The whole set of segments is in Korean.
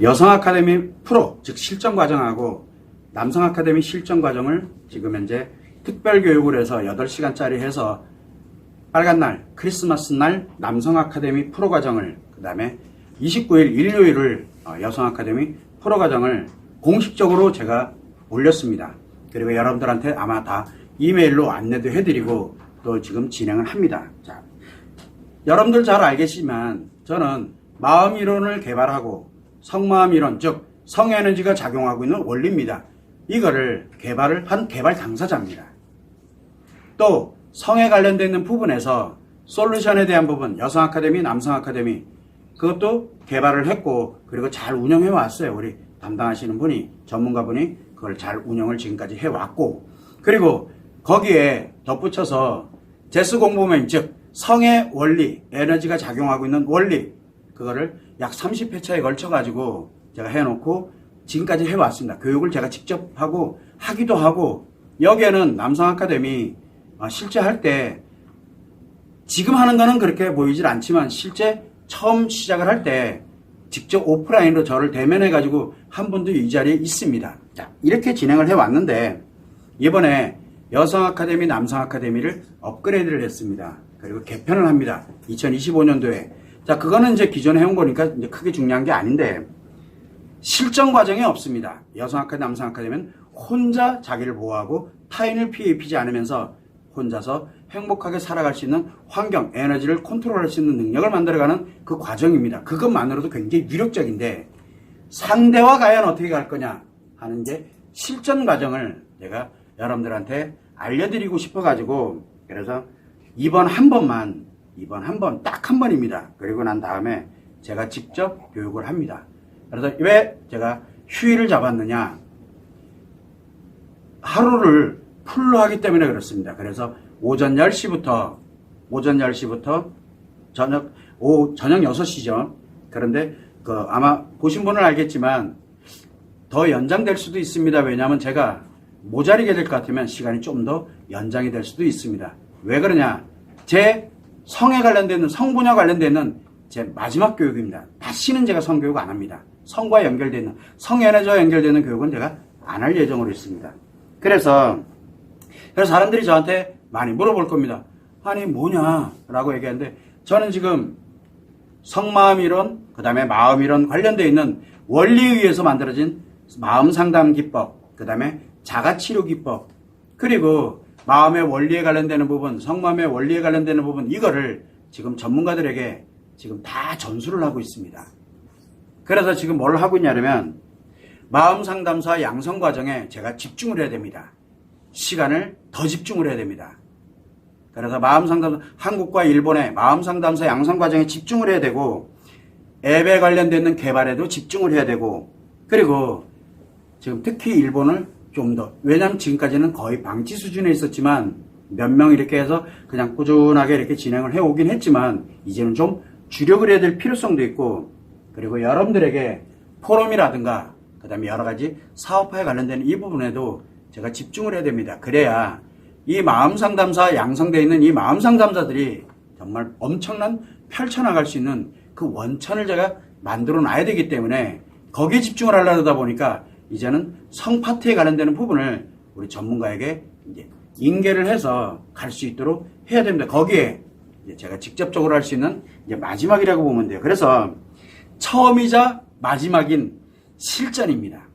여성 아카데미 프로 즉 실전 과정하고 남성 아카데미 실전 과정을 지금 현재 특별 교육을 해서 8시간짜리 해서 빨간 날 크리스마스 날 남성 아카데미 프로 과정을 그 다음에 29일 일요일을 어, 여성 아카데미 프로 과정을 공식적으로 제가 올렸습니다. 그리고 여러분들한테 아마 다 이메일로 안내도 해드리고 또 지금 진행을 합니다. 자, 여러분들 잘 알겠지만 저는 마음 이론을 개발하고 성마음 이론 즉 성에너지가 작용하고 있는 원리입니다. 이거를 개발을 한 개발 당사자입니다. 또 성에 관련되어 있는 부분에서 솔루션에 대한 부분 여성 아카데미 남성 아카데미 그것도 개발을 했고 그리고 잘 운영해 왔어요. 우리 담당하시는 분이 전문가분이 그걸 잘 운영을 지금까지 해 왔고 그리고 거기에 덧붙여서 제스 공부면 즉 성의 원리 에너지가 작용하고 있는 원리 그거를 약 30회차에 걸쳐 가지고 제가 해놓고 지금까지 해왔습니다. 교육을 제가 직접 하고 하기도 하고 여기에는 남성 아카데미 아, 실제 할 때 지금 하는 거는 그렇게 보이질 않지만 실제 처음 시작을 할 때 직접 오프라인으로 저를 대면해 가지고 한 분도 이 자리에 있습니다. 자, 이렇게 진행을 해 왔는데 이번에 여성 아카데미, 남성 아카데미를 업그레이드를 했습니다. 그리고 개편을 합니다. 2025년도에. 자, 그거는 이제 기존에 해온 거니까 이제 크게 중요한 게 아닌데 실전 과정이 없습니다. 여성 아카데미, 남성 아카데미는 혼자 자기를 보호하고 타인을 피해 입히지 않으면서 혼자서 행복하게 살아갈 수 있는 환경, 에너지를 컨트롤할 수 있는 능력을 만들어가는 그 과정입니다. 그것만으로도 굉장히 유력적인데 상대와 과연 어떻게 갈 거냐 하는 게 실전 과정을 제가 여러분들한테 알려드리고 싶어가지고 그래서 이번 한 번만 이번 한 번 딱 한 번입니다. 그리고 난 다음에 제가 직접 교육을 합니다. 그래서 왜 제가 휴일을 잡았느냐 하루를 풀로 하기 때문에 그렇습니다. 그래서 오전 10시부터 오전 10시부터 저녁 오 저녁 6시죠. 그런데 그 아마 보신 분은 알겠지만 더 연장될 수도 있습니다. 왜냐하면 제가 모자리게 될 것 같으면 시간이 좀 더 연장이 될 수도 있습니다. 왜 그러냐? 제 성에 관련되는 성분야 관련되는 제 마지막 교육입니다. 다시는 제가 성교육 안 합니다. 성과 연결되는 성에너지와 연결되는 교육은 제가 안 할 예정으로 있습니다. 그래서 그래서 사람들이 저한테 많이 물어볼 겁니다. 아니 뭐냐라고 얘기하는데 저는 지금 성마음 이론, 그 다음에 마음 이론 관련되어 있는 원리에 의해서 만들어진 마음 상담 기법, 그 다음에 자가치료 기법, 그리고 마음의 원리에 관련되는 부분, 성마음의 원리에 관련되는 부분, 이거를 지금 전문가들에게 지금 다 전수를 하고 있습니다. 그래서 지금 뭘 하고 있냐면, 마음 상담사 양성 과정에 제가 집중을 해야 됩니다. 시간을 더 집중을 해야 됩니다. 그래서 마음 상담 한국과 일본의 마음 상담사 양성 과정에 집중을 해야 되고 앱에 관련되는 개발에도 집중을 해야 되고 그리고 지금 특히 일본을 좀 더 왜냐하면 지금까지는 거의 방치 수준에 있었지만 몇 명 이렇게 해서 그냥 꾸준하게 이렇게 진행을 해 오긴 했지만 이제는 좀 주력을 해야 될 필요성도 있고 그리고 여러분들에게 포럼이라든가 그 다음에 여러 가지 사업화에 관련되는 이 부분에도 제가 집중을 해야 됩니다. 그래야 이 마음 상담사 양성되어 있는 이 마음 상담사들이 정말 엄청난 펼쳐나갈 수 있는 그 원천을 제가 만들어 놔야 되기 때문에 거기에 집중을 하려다 보니까 이제는 성 파트에 관련되는 부분을 우리 전문가에게 이제 인계를 해서 갈 수 있도록 해야 됩니다. 거기에 이제 제가 직접적으로 할 수 있는 이제 마지막이라고 보면 돼요. 그래서 처음이자 마지막인 실전입니다.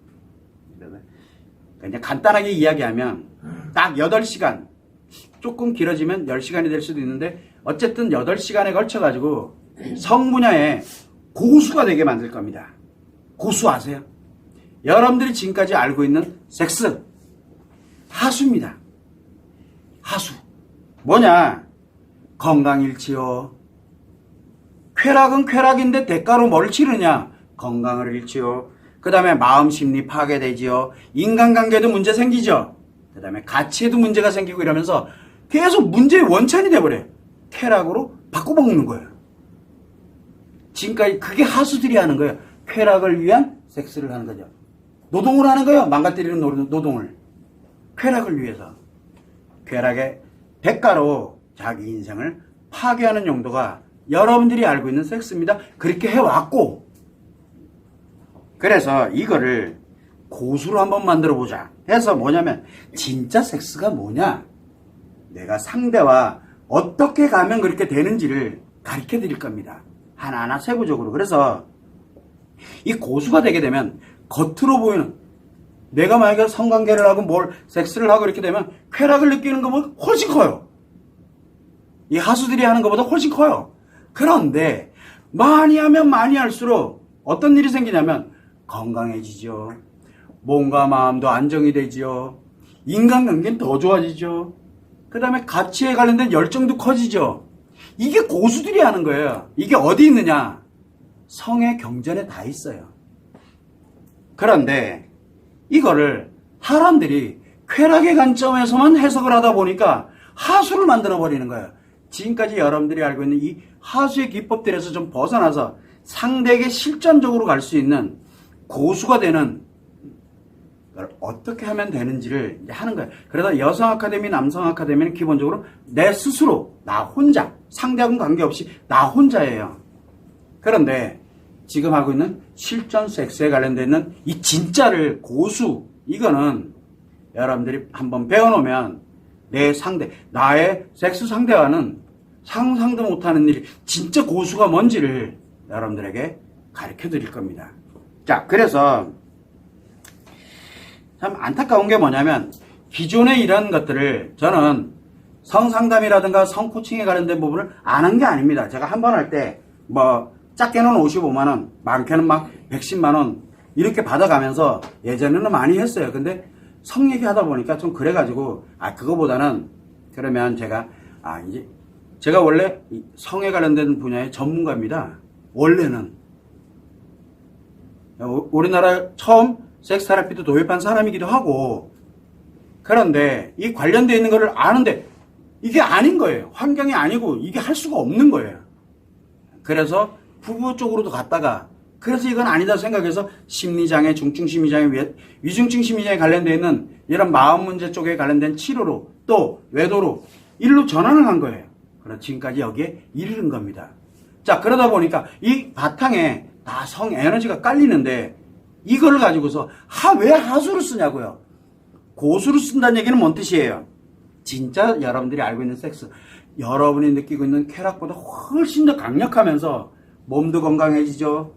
그냥 간단하게 이야기하면 딱 8시간 조금 길어지면 10시간이 될 수도 있는데 어쨌든 8시간에 걸쳐 가지고 성 분야에 고수가 되게 만들 겁니다. 고수 아세요? 여러분들이 지금까지 알고 있는 섹스 하수입니다. 하수. 뭐냐? 건강 잃지요. 쾌락은 쾌락인데 대가로 뭘 치르냐? 건강을 잃지요. 그 다음에 마음 심리 파괴되지요. 인간관계도 문제 생기죠. 그 다음에 가치에도 문제가 생기고 이러면서 계속 문제의 원천이 돼버려요. 쾌락으로 바꿔먹는 거예요. 지금까지 그게 하수들이 하는 거예요. 쾌락을 위한 섹스를 하는 거죠. 노동을 하는 거예요. 망가뜨리는 노- 노동을. 쾌락을 위해서. 쾌락의 대가로 자기 인생을 파괴하는 용도가 여러분들이 알고 있는 섹스입니다. 그렇게 해왔고, 그래서 이거를 고수로 한번 만들어 보자 해서 뭐냐면 진짜 섹스가 뭐냐 내가 상대와 어떻게 가면 그렇게 되는지를 가르쳐 드릴 겁니다 하나하나 세부적으로 그래서 이 고수가 되게 되면 겉으로 보이는 내가 만약에 성관계를 하고 뭘 섹스를 하고 이렇게 되면 쾌락을 느끼는 것보다 훨씬 커요 이 하수들이 하는 것보다 훨씬 커요 그런데 많이 하면 많이 할수록 어떤 일이 생기냐면 건강해지죠. 몸과 마음도 안정이 되지요. 인간관계는 더 좋아지죠. 그 다음에 가치에 관련된 열정도 커지죠. 이게 고수들이 하는 거예요. 이게 어디 있느냐? 성의 경전에 다 있어요. 그런데 이거를 사람들이 쾌락의 관점에서만 해석을 하다 보니까 하수를 만들어 버리는 거예요. 지금까지 여러분들이 알고 있는 이 하수의 기법들에서 좀 벗어나서 상대에게 실전적으로 갈 수 있는 고수가 되는 걸 어떻게 하면 되는지를 하는 거예요. 그래서 여성 아카데미, 남성 아카데미는 기본적으로 내 스스로, 나 혼자, 상대하고는 관계없이 나 혼자예요. 그런데 지금 하고 있는 실전 섹스에 관련되어 있는 이 진짜를 고수, 이거는 여러분들이 한번 배워놓으면 내 상대, 나의 섹스 상대와는 상상도 못하는 일이 진짜 고수가 뭔지를 여러분들에게 가르쳐 드릴 겁니다. 자, 그래서 참 안타까운 게 뭐냐면 기존의 이런 것들을 저는 성상담이라든가 성코칭에 관련된 부분을 안한게 아닙니다. 제가 한 번 할 때뭐 작게는 55만 원, 많게는 막 110만 원 이렇게 받아가면서 예전에는 많이 했어요. 근데 성 얘기하다 보니까 좀 그래가지고 아 그거보다는 그러면 제가 아 이제 제가 원래 이 성에 관련된 분야의 전문가입니다. 원래는 우- 우리나라 처음 섹스 테라피도 도입한 사람이기도 하고 그런데 이 관련되어 있는 거를 아는데 이게 아닌 거예요. 환경이 아니고 이게 할 수가 없는 거예요. 그래서 부부 쪽으로도 갔다가 그래서 이건 아니다 생각해서 심리장애, 중증 심리장애, 위- 위중증 심리장애 관련되어 있는 이런 마음 문제 쪽에 관련된 치료로 또 외도로 일로 전환을 한 거예요. 그래서 지금까지 여기에 이르는 겁니다. 자, 그러다 보니까 이 바탕에 다 성 에너지가 깔리는데 이걸 가지고서 하, 왜 하수를 쓰냐고요? 고수를 쓴다는 얘기는 뭔 뜻이에요? 진짜 여러분들이 알고 있는 섹스, 여러분이 느끼고 있는 쾌락보다 훨씬 더 강력하면서 몸도 건강해지죠.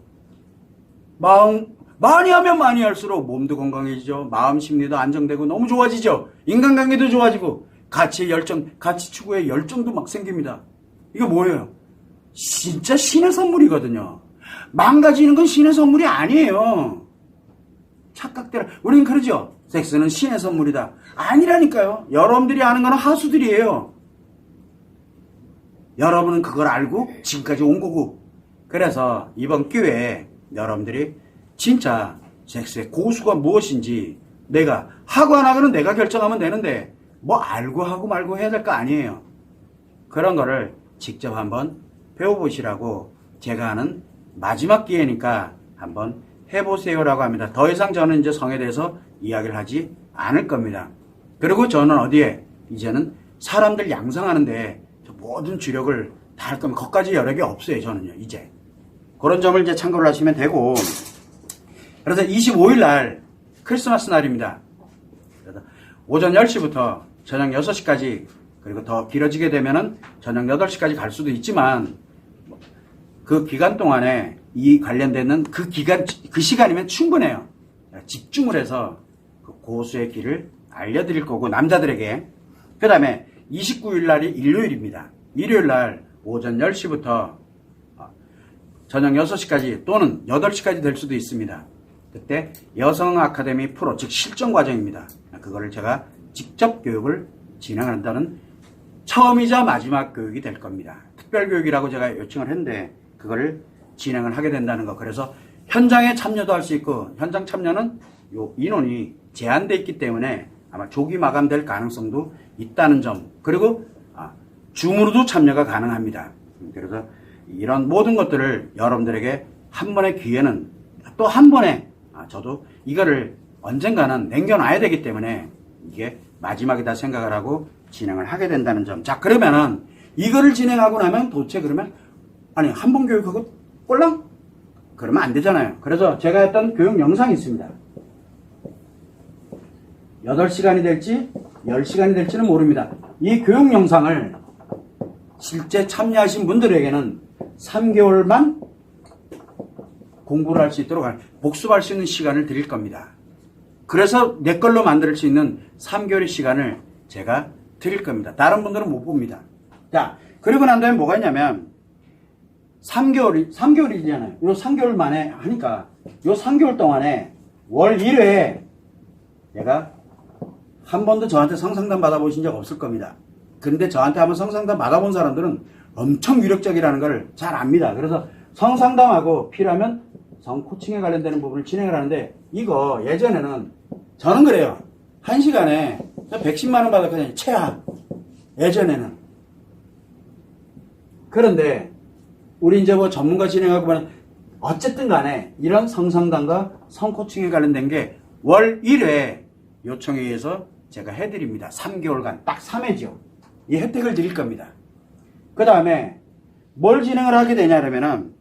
마음, 많이 하면 많이 할수록 몸도 건강해지죠. 마음 심리도 안정되고 너무 좋아지죠. 인간관계도 좋아지고, 가치의 열정, 가치 추구의 열정도 막 생깁니다. 이게 뭐예요? 진짜 신의 선물이거든요. 망가지는 건 신의 선물이 아니에요. 착각대로 우리는 그러죠. 섹스는 신의 선물이다. 아니라니까요. 여러분들이 아는 거는 하수들이에요. 여러분은 그걸 알고 지금까지 온 거고. 그래서 이번 기회에 여러분들이 진짜 섹스의 고수가 무엇인지 내가 하고 안 하고는 내가 결정하면 되는데 뭐 알고 하고 말고 해야 될 거 아니에요. 그런 거를 직접 한번 배워보시라고 제가 하는 마지막 기회니까 한번 해보세요라고 합니다. 더 이상 저는 이제 성에 대해서 이야기를 하지 않을 겁니다. 그리고 저는 어디에 이제는 사람들 양성하는데 저 모든 주력을 다 할 겁니다. 거기까지 여력이 없어요. 저는요. 이제 그런 점을 이제 참고를 하시면 되고 그래서 25일 날 크리스마스 날입니다. 오전 10시부터 저녁 6시까지 그리고 더 길어지게 되면은 저녁 8시까지 갈 수도 있지만 그 기간 동안에 이 관련되는 그 기간 그 시간이면 충분해요. 집중을 해서 그 고수의 길을 알려드릴 거고 남자들에게 그 다음에 29일 날이 일요일입니다. 일요일 날 오전 10시부터 저녁 6시까지 또는 8시까지 될 수도 있습니다. 그때 여성 아카데미 프로 즉 실전 과정입니다. 그거를 제가 직접 교육을 진행한다는 처음이자 마지막 교육이 될 겁니다. 특별 교육이라고 제가 요청을 했는데 그거를 진행을 하게 된다는 거. 그래서 현장에 참여도 할 수 있고 현장 참여는 요 인원이 제한돼 있기 때문에 아마 조기 마감될 가능성도 있다는 점. 그리고 아, 줌으로도 참여가 가능합니다. 그래서 이런 모든 것들을 여러분들에게 한 번의 기회는 또 한 번에 아, 저도 이거를 언젠가는 남겨놔야 되기 때문에 이게 마지막이다 생각을 하고 진행을 하게 된다는 점. 자, 그러면은 이거를 진행하고 나면 도대체 그러면 아니 한번 교육하고 꼴랑 그러면 안 되잖아요. 그래서 제가 했던 교육 영상이 있습니다. 8시간이 될지 10시간이 될지는 모릅니다. 이 교육 영상을 실제 참여하신 분들에게는 3개월만 공부를 할 수 있도록 할- 복습할 수 있는 시간을 드릴 겁니다. 그래서 내 걸로 만들 수 있는 3개월의 시간을 제가 드릴 겁니다. 다른 분들은 못 봅니다. 자, 그리고 난 다음에 뭐가 있냐면 3개월이 3개월이잖아요. 요 3개월 만에 하니까 요 3개월 동안에 월 1회 내가 한 번도 저한테 성상담 받아보신 적 없을 겁니다. 근데 저한테 한번 성상담 받아본 사람들은 엄청 위력적이라는 걸 잘 압니다. 그래서 성상담하고 필요하면 성 코칭에 관련되는 부분을 진행을 하는데 이거 예전에는 저는 그래요. 한 시간에 110만 원 받았거든요. 최하. 예전에는. 그런데 우리 이제 뭐 전문가 진행하고 보면 어쨌든 간에 이런 성상담과 성코칭에 관련된 게 월 1회 요청에 의해서 제가 해드립니다. 3개월간 딱 3회죠. 이 혜택을 드릴 겁니다. 그 다음에 뭘 진행을 하게 되냐면은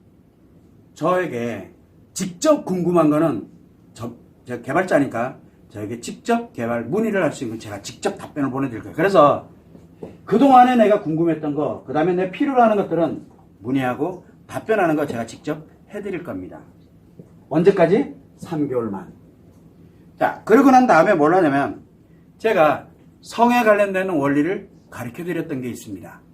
저에게 직접 궁금한 거는 저, 제가 개발자니까 저에게 직접 개발 문의를 할 수 있는 제가 직접 답변을 보내드릴 거예요. 그래서 그동안에 내가 궁금했던 거, 그 다음에 내 필요로 하는 것들은 문의하고 답변하는 거 제가 직접 해드릴 겁니다. 언제까지? 3개월만. 자, 그러고 난 다음에 뭘 하냐면 제가 성에 관련되는 원리를 가르쳐 드렸던 게 있습니다.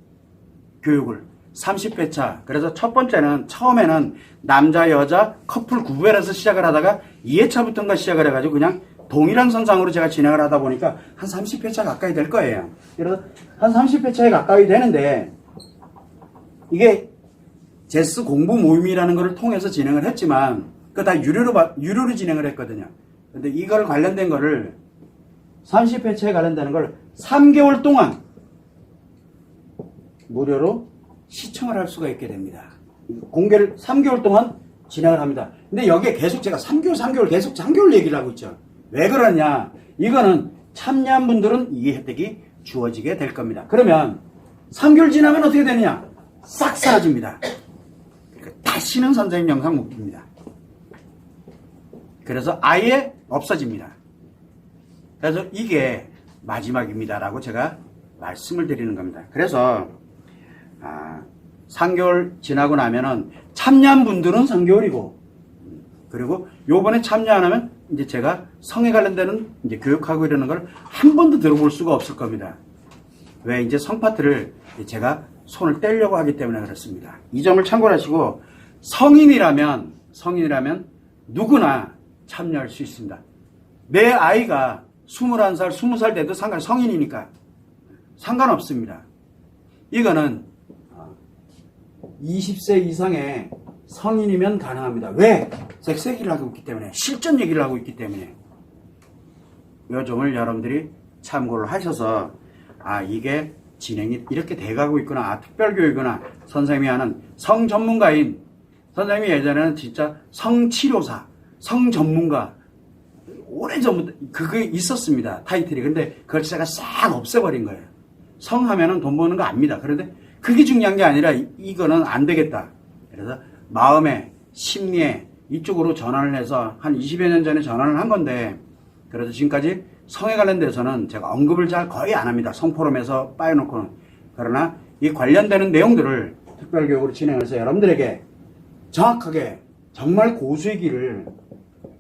교육을 30회차. 그래서 첫 번째는 처음에는 남자 여자 커플 구별해서 시작을 하다가 2회차부터인가 시작을 해가지고 그냥 동일한 선상으로 제가 진행을 하다 보니까 한 30회차 가까이 될 거예요. 그래서 한 30회차에 가까이 되는데 이게 제스 공부 모임이라는 것을 통해서 진행을 했지만 그거 다 유료로 받- 유료로 진행을 했거든요. 근데 이걸 관련된 거를 30회차에 관련되는 걸 3개월 동안 무료로 시청을 할 수가 있게 됩니다. 공개를 3개월 동안 진행을 합니다. 근데 여기에 계속 제가 3개월, 3개월 계속 3개월 얘기를 하고 있죠. 왜 그러냐? 이거는 참여한 분들은 이 혜택이 주어지게 될 겁니다. 그러면 3개월 지나면 어떻게 되느냐? 싹 사라집니다. 그러니까 다시는 선생님 영상 못 봅니다. 그래서 아예 없어집니다. 그래서 이게 마지막입니다라고 제가 말씀을 드리는 겁니다. 그래서 아, 3개월 지나고 나면은 참여한 분들은 3개월이고 그리고 요번에 참여 안 하면 이제 제가 성에 관련되는 이제 교육하고 이러는 걸 한 번도 들어볼 수가 없을 겁니다. 왜 이제 성 파트를 제가 손을 떼려고 하기 때문에 그렇습니다. 이 점을 참고하시고 성인이라면 성인이라면 누구나 참여할 수 있습니다. 내 아이가 21살, 20살 돼도 상관 성인이니까 상관없습니다. 이거는 20세 이상의 성인이면 가능합니다. 왜? 섹스 얘기를 하고 있기 때문에 실전 얘기를 하고 있기 때문에. 이 점을 여러분들이 참고를 하셔서 아 이게 진행이 이렇게 돼가고 있구나. 아 특별교육이구나. 선생님이 하는 성 전문가인 선생님이 예전에는 진짜 성치료사 성 전문가. 오래전부터 그게 있었습니다 타이틀이. 근데 그걸 제가 싹 없애버린 거예요. 성 하면은 돈 버는 거 압니다. 그런데 그게 중요한 게 아니라 이- 이거는 안 되겠다 그래서 마음에 심리에 이쪽으로 전환을 해서 한 20여 년 전에 전환을 한 건데 그래서 지금까지 성에 관련돼서는 제가 언급을 잘 거의 안 합니다. 성포럼에서 빠여놓고는. 그러나 이 관련되는 내용들을 특별 교육으로 진행해서 여러분들에게 정확하게 정말 고수의 길을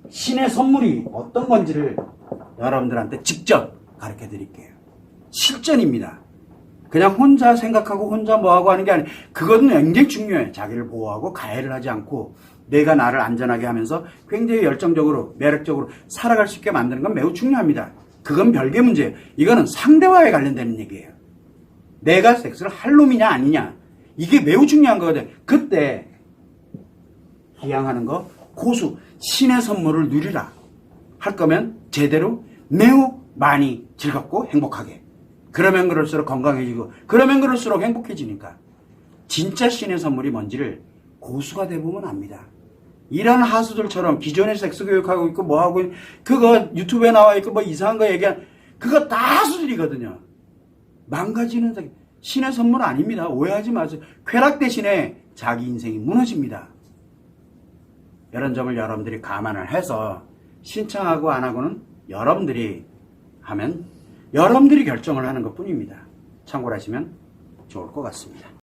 신의 선물이 어떤 건지를 여러분들한테 직접 가르쳐 드릴게요. 실전입니다. 그냥 혼자 생각하고 혼자 뭐하고 하는 게 아니에요. 그거는 굉장히 중요해요. 자기를 보호하고 가해를 하지 않고 내가 나를 안전하게 하면서 굉장히 열정적으로 매력적으로 살아갈 수 있게 만드는 건 매우 중요합니다. 그건 별개 문제예요. 이거는 상대와에 관련되는 얘기예요. 내가 섹스를 할 놈이냐 아니냐 이게 매우 중요한 거거든. 그때 기양하는 거 고수 신의 선물을 누리라 할 거면 제대로 매우 많이 즐겁고 행복하게 그러면 그럴수록 건강해지고 그러면 그럴수록 행복해지니까 진짜 신의 선물이 뭔지를 고수가 대부분 압니다. 이런 하수들처럼 기존에 섹스 교육하고 있고 뭐 하고 있- 그거 유튜브에 나와 있고 뭐 이상한 거 얘기한 그거 다 하수들이거든요. 망가지는 세- 신의 선물 아닙니다. 오해하지 마세요. 쾌락 대신에 자기 인생이 무너집니다. 이런 점을 여러분들이 감안을 해서 신청하고 안 하고는 여러분들이 하면 여러분들이 결정을 하는 것 뿐입니다. 참고를 하시면 좋을 것 같습니다.